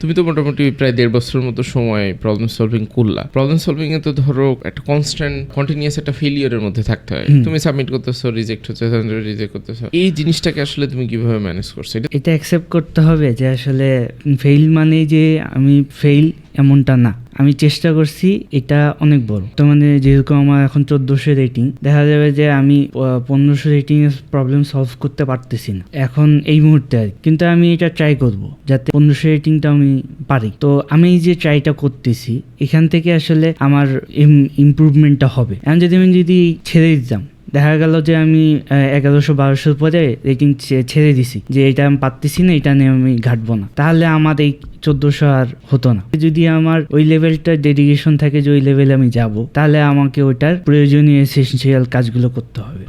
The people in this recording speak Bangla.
তুমি তো মোটামুটি প্রায় দেড় বছরের মতো সময় প্রবলেম সলভিং করলা। প্রবলেম সলভিং এ তো ধরো একটা কনস্ট্যান্ট কন্টিনিউস একটা ফেলিওরের মধ্যে থাকতে হয়। তুমি সাবমিট করতেছো রিজেক্ট হচ্ছে রিজেক্ট করতেছো। এই জিনিসটাকে আসলে তুমি কীভাবে ম্যানেজ করছ? এটা এটা অ্যাকসেপ্ট করতে হবে যে আসলে ফেইল মানেই যে আমি ফেইল এমনটা না। আমি চেষ্টা করছি এটা অনেক বড়। তো মানে যেরকম আমার এখন চোদ্দোশো রেটিং দেখা যাবে যে আমি পনেরোশো রেটিং প্রবলেম সলভ করতে পারতেছি না। এখন এই মুহূর্তে আর কিন্তু আমি এটা ট্রাই করব, যাতে পনেরোশো রেটিংটা আমি পারি। তো আমি এই যে ট্রাইটা করতেছি, এখান থেকে আসলে আমার ইমপ্রুভমেন্টটা হবে। এখন যদি আমি যদি ছেড়ে দিতাম দেখা গেল যে আমি এগারোশো বারোশোর পরে রেটিং ছেড়ে দিছি, যে এটা আমি পারতেছি না, এটা নিয়ে আমি ঘাটবো না। তাহলে আমার এই চোদ্দোশো আর হতো না। যদি আমার ওই লেভেলটা ডেডিকেশন থাকে যে ওই লেভেলে আমি যাব, তাহলে আমাকে ওইটার প্রয়োজনীয় এসেন্সিয়াল কাজগুলো করতে হবে।